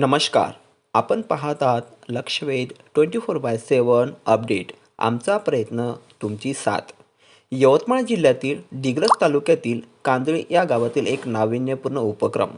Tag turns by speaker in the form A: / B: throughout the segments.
A: नमस्कार. आपण पाहत आहात Lakshvedh twenty four by seven update. आमचा प्रयत्न तुमची साथ. यवतमाळ जिल्ह्यातील दिग्रस तालुक्यातील कांदळी या गावातील एक नाविन्यपूर्ण उपक्रम.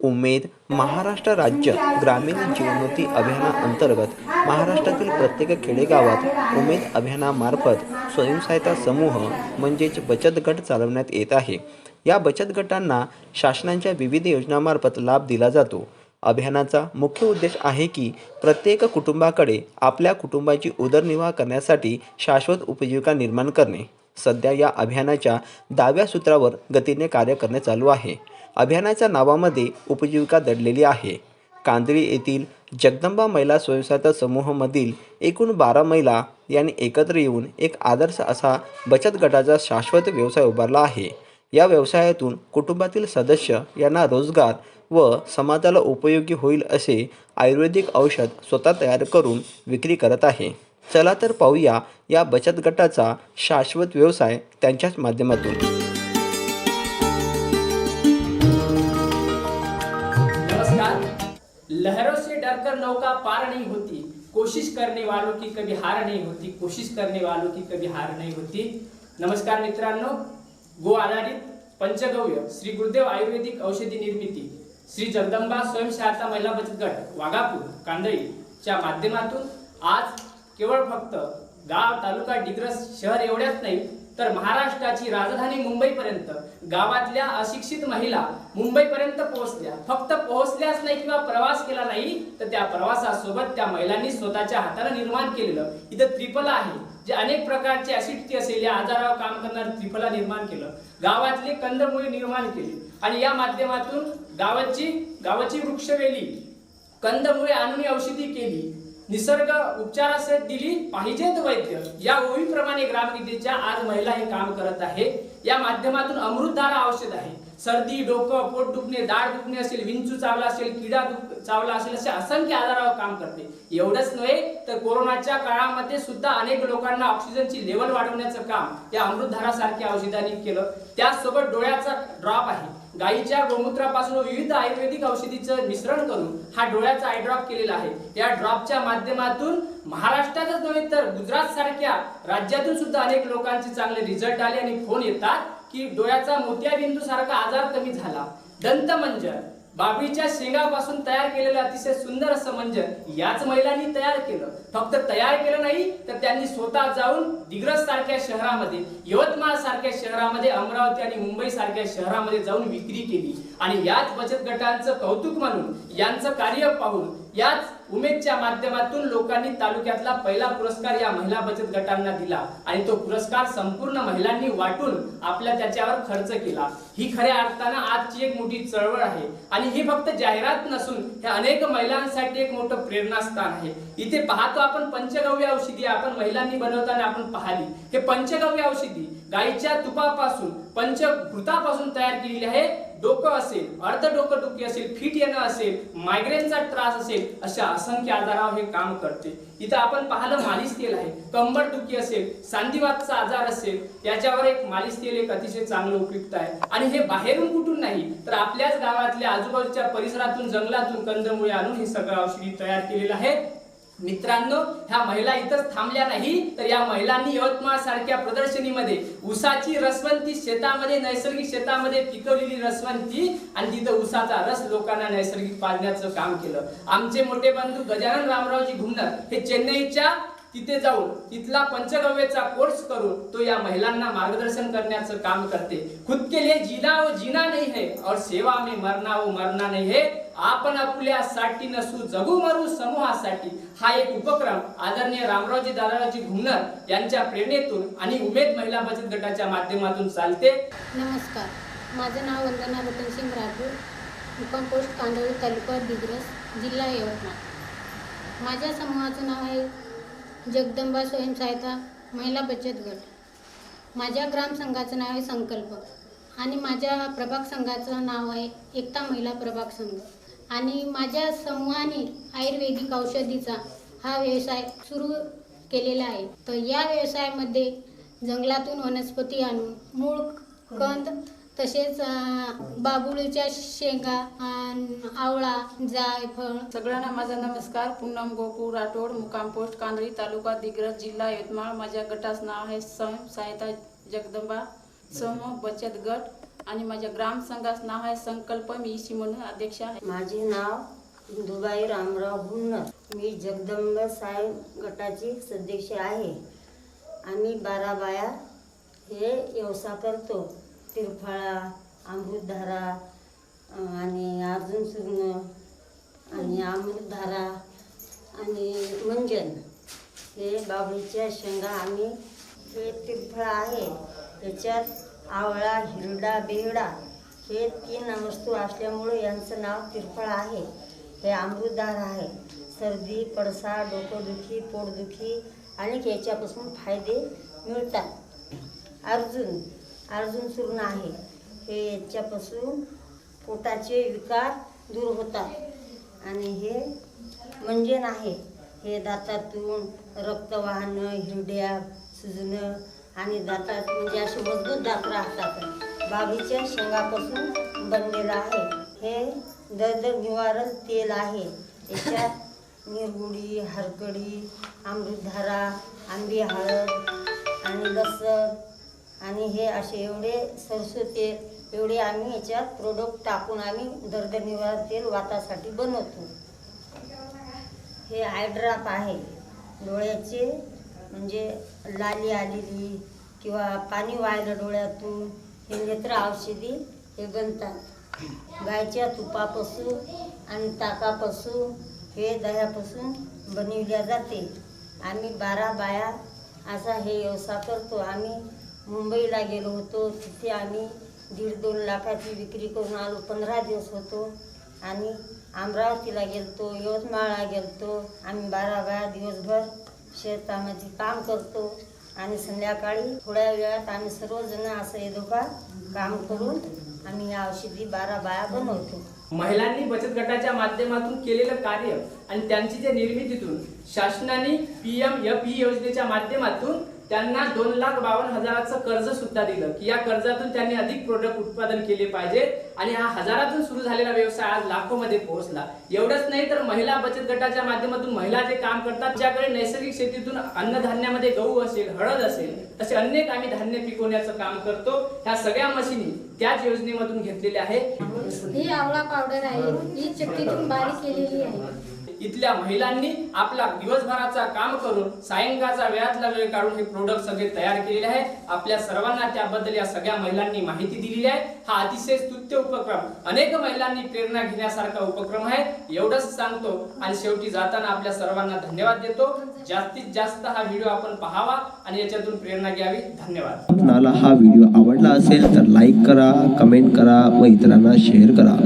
A: उमेद महाराष्ट्र राज्य ग्रामीण जीवनोन्नती अभियानाअंतर्गत महाराष्ट्रातील प्रत्येक खेडेगावात उमेद अभियानामार्फत स्वयंसहायता समूह म्हणजेच बचत गट चालवण्यात येत आहे. या बचत गटांना शासनाच्या विविध योजनामार्फत लाभ दिला जातो. अभियानाचा मुख्य उद्देश आहे की प्रत्येक कुटुंबाकडे आपल्या कुटुंबाची उदरनिर्वाह करण्यासाठी शाश्वत उपजीविका निर्माण करणे. सध्या या अभियानाच्या दाव्या सूत्रावर गतीने कार्य करणे चालू आहे. अभियानाच्या नावामध्ये उपजीविका दडलेली आहे. कांदळी येथील जगदंबा महिला स्वयंसहायता समूहामधील एकूण बारा महिला यांनी एकत्र येऊन एक आदर्श असा बचत गटाचा शाश्वत व्यवसाय उभारला आहे. या व्यवसायातून कुटुंबातील सदस्य यांना रोजगार व समाजाला उपयोगी होईल असे आयुर्वेदिक औषध स्वतः तयार करून विक्री करत आहे. चला तर पाहूया या बचत गटाचा शाश्वत व्यवसाय त्यांच्याच माध्यमातून.
B: नमस्कार. लहरों से डरकर नौका पार नहीं होती. कोशिश करने वालों की कभी हार नहीं होती. कोशिश करने वालों की कभी हार नहीं होती. नमस्कार मित्रांनो. गो आधारित पंचगव्य श्री गुरुदेव आयुर्वेदिक औषधी निर्मिती. श्री जगदंबा स्वयंसहायता महिला बचत गट वाघापूर कांदळीच्या माध्यमातून आज केवळ फक्त गाव तालुका डिग्रस शहर एवढ्याच नाही तर महाराष्ट्राची राजधानी मुंबईपर्यंत गावातल्या अशिक्षित महिला मुंबईपर्यंत पोहोचल्या. फक्त पोहोचल्याच नाही किंवा प्रवास केला नाही तर त्या प्रवासासोबत त्या महिलांनी स्वतःच्या हाताने निर्माण केलेलं इथं त्रिफला आहे जे अनेक प्रकारचे ऍसिडिटी असेल या आजारावर काम करणारं त्रिफला निर्माण केलं. गावातले कंदमुळे निर्माण केले. आणि या माध्यमातून गावाची गावाची वृक्षवेली कंदमुळे आणून औषधी केली. निसर्ग उपचारासाठी दिली पाहिजेत वैद्य. या ओळीप्रमाणे ग्रामगीतेच्या आज महिला हे काम करत आहे. या माध्यमातून अमृतधारा औषध आहे. सर्दी डोकं पोट दुखणे दाढ दुखणे असेल विंचू चावला असेल किडा दुख चावला असेल असे असंख्य आजारावर काम करते. एवढंच नव्हे तर कोरोनाच्या काळामध्ये सुद्धा अनेक लोकांना ऑक्सिजनची लेवल वाढवण्याचं काम या अमृतधारासारख्या औषधांनी केलं. त्याचसोबत डोळ्याचा ड्रॉप आहे. गायीच्या गोमूत्रापासून विविध आयुर्वेदिक औषधीचं मिश्रण करून हा डोळ्याचा आय ड्रॉप केलेला आहे. या ड्रॉपच्या माध्यमातून महाराष्ट्रातच नव्हे तर गुजरात सारख्या राज्यातून सुद्धा अनेक लोकांचे चांगले रिझल्ट आले आणि फोन येतात. की डोळ्याचा मोतियाबिंदू सारखा आजार कमी झाला. दंतमंजन बाबीच्या शेंगापासून तयार केलेलं अतिशय सुंदर असं मंजन याच महिलांनी तयार केलं. फक्त तयार केलं नाही तर त्यांनी स्वतः जाऊन दिग्रस सारख्या शहरामध्ये यवतमाळ सारख्या शहरामध्ये अमरावती आणि मुंबई सारख्या शहरामध्ये जाऊन विक्री केली. आणि याच बचत गटांचं कौतुक म्हणून यांचं कार्य पाहून याच उमेदच्या माध्यमातून लोकांनी तालुक्यातला पहिला पुरस्कार या महिला बचत गटांना दिला आणि तो पुरस्कार संपूर्ण महिलांनी वाटून आपल्या त्याच्यावर खर्च केला. ही खऱ्या अर्थानं आजची एक मोठी चळवळ आहे. आणि ही फक्त जाहिरात नसून हे अनेक महिलांसाठी एक मोठं प्रेरणास्थान आहे. इथे पाहतो आपण पंचगव्य औषधी आपण महिलांनी बनवताना आपण पाहिली. हे पंचगव्य औषधी गाईच्या तुपापासून पंचभूतापासून तयार केलेली आहे. डोकं असेल अर्ध डोकं दुखी असेल फिट येणं असेल मायग्रेनचा त्रास असेल अशा असंख्य आजारावर हे काम करते. इथं आपण पाहिलं मालिश तेल आहे. कंबर दुखी असेल सांधिवातचा आजार असेल याच्यावर एक मालिश तेल एक अतिशय चांगलं उपयुक्त आहे. आणि हे बाहेरून कुठून नाही तर आपल्याच गावातल्या आजूबाजूच्या परिसरातून जंगलातून कंदमुळे आणून हे सगळं औषधी तयार केलेलं आहे. मित्रांनो ह्या महिला इथंच थांबल्या नाही तर या महिलांनी यवतमाळ सारख्या प्रदर्शनीमध्ये उसाची रसवंती शेतामध्ये नैसर्गिक शेतामध्ये पिकवलेली रसवंती आणि तिथं उसाचा रस लोकांना नैसर्गिक पाजण्याचं काम केलं. आमचे मोठे बंधू गजानन रामरावजी घुमनर हे चेन्नईच्या तिथे जाऊन तिथला पंचगव्यचा कोर्स करून तो या महिलांना मार्गदर्शन करण्याचं काम करते. खुद के लिए जीना जिना नाही नहीं है और सेवा में मरना व मरना नाही है. आपण आपल्यासाठी नसू जगू मरू समूहासाठी. हा एक उपक्रम आदरणीय रामरावजी दादारावजी घुमनर यांच्या प्रेरणेतून आणि उमेद महिला बचत गटाच्या माध्यमातून चालते.
C: नमस्कार. माझं नाव वंदना रतनसिंग राठोड मुक्काम पोस्ट कांदळी तालुका दिग्रस जिल्हा यवतमाळ. माझ्या समूहाचं नाव आहे जगदंबा स्वयंसहायता महिला बचत गट. माझ्या ग्रामसंघाचं नाव आहे संकल्प आणि माझ्या प्रभाग संघाचं नाव आहे एकता महिला प्रभाग संघ. आणि माझ्या समूहाने आयुर्वेदिक औषधीचा हा व्यवसाय सुरू केलेला आहे. तर या व्यवसायामध्ये जंगलातून वनस्पती आणून मूळ कंद तसेच बाबुळीच्या शेंगा आवळा जायफळ
D: सगळ्यांना माझा नमस्कार. पूनम गोकुळ राठोड मुक्काम पोस्ट कांदळी तालुका दिग्रस जिल्हा यवतमाळ. माझ्या गटाचं नाव आहे स्वयं सहायता जगदंबा समूह बचत गट. आणि माझ्या ग्रामसंघाचं नाव आहे संकल्प मी इशी म्हणून अध्यक्ष आहे.
E: माझे नाव इंदुबाई रामराव भुन्नर मी जगदंब साय गटाची सदस्य आहे. आम्ही बारा बाया हे व्यवसाय करतो. तिरफळा अमृतधारा आणि अर्जुन सुग्न आणि अमृतधारा आणि मंजन. हे बाबळीच्या शेंगा आम्ही हे तिरफळ आहे. त्याच्यात आवळा हिरडा बेहडा हे तीन वस्तू असल्यामुळे यांचं नाव तिरफळ आहे. हे अमृतधार आहे. सर्दी पडसा डोकंदुखी पोटदुखी आणि याच्यापासून फायदे मिळतात. अर्जुन अर्जुन चूर्ण आहे हे याच्यापासून पोटाचे विकार दूर होतात. आणि हे म्हणजे मंजन आहे हे दातातून रक्त वाहणं हिरड्या सुजणं आणि दातात म्हणजे असे मजबूत दात राहतात बाबीच्या शेंगापासून बनलेलं आहे. हे दर्द निवारण तेल आहे. याच्यात निरगुडी हरकडी अमृतधारा आंबी हळद आणि लसण आणि हे असे एवढे सरसो तेल एवढे आम्ही याच्यात प्रोडक्ट टाकून आम्ही दर्दनिवार तेल वातासाठी बनवतो. हे आयड्राप आहे. डोळ्याचे म्हणजे लाली आलेली किंवा पाणी वाहिलं डोळ्यातून हे नेत्र औषधी हे बनतात. गायच्या तुपापासून आणि ताकापासून हे दह्यापासून बनविल्या जाते. आम्ही बारा बाया असा हे व्यवसाय करतो. आम्ही मुंबईला गेलो होतो. तिथे आम्ही दीड दोन लाखाची विक्री करून आलो. पंधरा दिवस होतो. आणि अमरावतीला गेलतो यवतमाळला गेलतो. आम्ही बारा बाया दिवसभर शेतामध्ये काम करतो. आणि संध्याकाळी थोड्या वेळात आम्ही सर्वजण असं येतो का काम करून आम्ही या औषधी बारा बाया बनवतो.
B: महिलांनी बचत गटाच्या माध्यमातून केलेलं कार्य आणि त्यांची जे निर्मितीतून शासनाने पी एम एफ ई योजनेच्या माध्यमातून त्यांना दोन लाख बावन्न हजाराचं कर्ज सुद्धा दिलं. की या कर्जातून त्यांनी अधिक प्रोडक्ट उत्पादन केले पाहिजे आणि हा हजारातून सुरू झालेला व्यवसाय आज लाखोमध्ये पोहोचला. एवढंच नाही तर महिला बचत गटाच्या माध्यमातून महिला जे काम करतात ज्याकडे नैसर्गिक शेतीतून अन्नधान्यामध्ये गहू असेल हळद असेल तसे अनेक आम्ही धान्य पिकवण्याचं काम करतो. ह्या सगळ्या मशीनी त्याच योजनेमधून घेतलेल्या आहे
C: ही आवळा पावडर आहे. ही चक्कीतून बारीक केलेली आहे.
B: इथल्या महिलांनी आपला दिवसभराचा काम करून सायंकाळचा वेळातला वेळ काढून हे प्रोडक्ट सगळे तयार केलेले आहे आपल्या सर्वांना त्याबद्दल या सगळ्या महिलांनी माहिती दिलेली आहे. हा अतिशय स्तुत्य उपक्रम. अनेक महिलांनी प्रेरणा घेण्यासारखा उपक्रम आहे. एवढंच सांगतो आणि शेवटी जाताना आपल्या सर्वांना धन्यवाद देतो. जास्तीत जास्त हा व्हिडिओ आपण पाहावा आणि याच्यातून प्रेरणा घ्यावी. धन्यवाद.
A: आपणाला हा व्हिडिओ आवडला असेल तर लाईक करा कमेंट करा व इतरांना शेअर करा.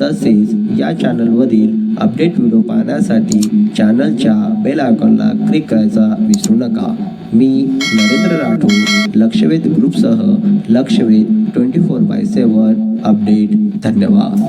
A: तसेच या चॅनलवरील अपडेट व्हिडिओ पाहण्यासाठी चॅनलच्या बेल आयकॉनला क्लिक करायचा विसरू नका. मी Narendra Rathod Lakshvedh ग्रुपसह Lakshvedh twenty four by seven update धन्यवाद.